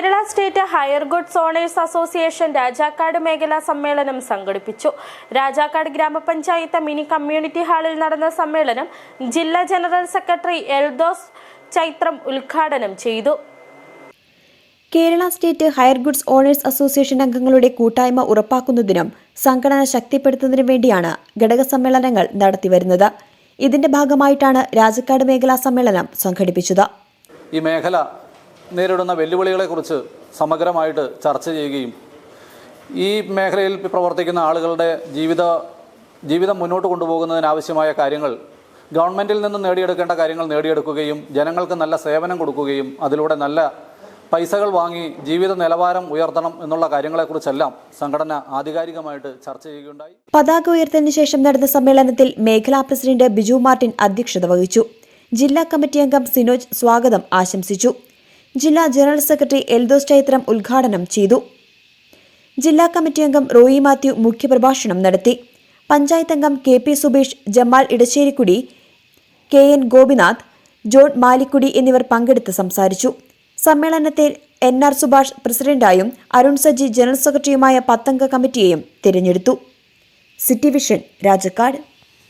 Kerala state hire goods owners association Rajakkad മേഖലാ സമ്മേളനം സംഘടിപ്പിച്ചു. രാജാക്കാട് ഗ്രാമപഞ്ചായത്ത് മിനി കമ്മ്യൂണിറ്റി ഹാളിൽ നടന്ന സമ്മേളനം ജില്ലാ ജനറൽ സെക്രട്ടറി എൽദോസ് ചൈത്രം ഉദ്ഘാടനം ചെയ്തു. Kerala state hire goods owners association അംഗങ്ങളുടെ കൂട്ടായ്മ ഉറപ്പാക്കുന്നതിനും സംഘടന ശക്തിപ്പെടുത്തുന്നതിനും വേണ്ടിയാണ് ഘടക സമ്മേളനങ്ങൾ നടത്തിവരുന്നത്. ഇതിന്റെ ഭാഗമായിട്ടാണ് രാജക്കാട് മേഖലാ സമ്മേളനം സംഘടിപ്പിച്ചത്. ഈ മേഖല നേരിടുന്ന വെല്ലുവിളികളെക്കുറിച്ച് സമഗ്രമായിട്ട് ചർച്ച ചെയ്യുകയും ഈ മേഖലയിൽ പ്രവർത്തിക്കുന്ന ആളുകളുടെ ജീവിത ജീവിതം മുന്നോട്ട് കൊണ്ടുപോകുന്നതിനാവശ്യമായ കാര്യങ്ങൾ ഗവൺമെന്റിൽ നിന്ന് നേടിയെടുക്കേണ്ട കാര്യങ്ങൾ നേടിയെടുക്കുകയും ജനങ്ങൾക്ക് നല്ല സേവനം കൊടുക്കുകയും അതിലൂടെ നല്ല പൈസകൾ വാങ്ങി ജീവിത നിലവാരം ഉയർത്തണം എന്നുള്ള കാര്യങ്ങളെക്കുറിച്ചെല്ലാം സംഘടന ആധികാരികമായിട്ട് ചർച്ച ചെയ്യുകയുണ്ടായി. പതാക ഉയർത്തലിന് ശേഷം നടന്ന സമ്മേളനത്തിൽ മേഖലാ പ്രസിഡന്റ് ബിജു മാർട്ടിൻ അധ്യക്ഷത വഹിച്ചു. ജില്ലാ കമ്മിറ്റി അംഗം സിനോജ് സ്വാഗതം ആശംസിച്ചു. ജില്ലാ ജനറൽ സെക്രട്ടറി എൽദോസ് ചൈത്രം ഉദ്ഘാടനം ചെയ്തു. ജില്ലാ കമ്മിറ്റി അംഗം റോയി മാത്യു മുഖ്യപ്രഭാഷണം നടത്തി. പഞ്ചായത്ത് അംഗം K P Subeesh Jamal Edasserikudi K N Gopinath John Malikudi എന്നിവർ പങ്കെടുത്ത് സംസാരിച്ചു. സമ്മേളനത്തിൽ എൻ ആർ സുഭാഷ് പ്രസിഡന്റായും അരുൺ സജി ജനറൽ സെക്രട്ടറിയുമായ പത്തംഗ കമ്മിറ്റിയെയും തിരഞ്ഞെടുത്തു. City vision Rajakkad.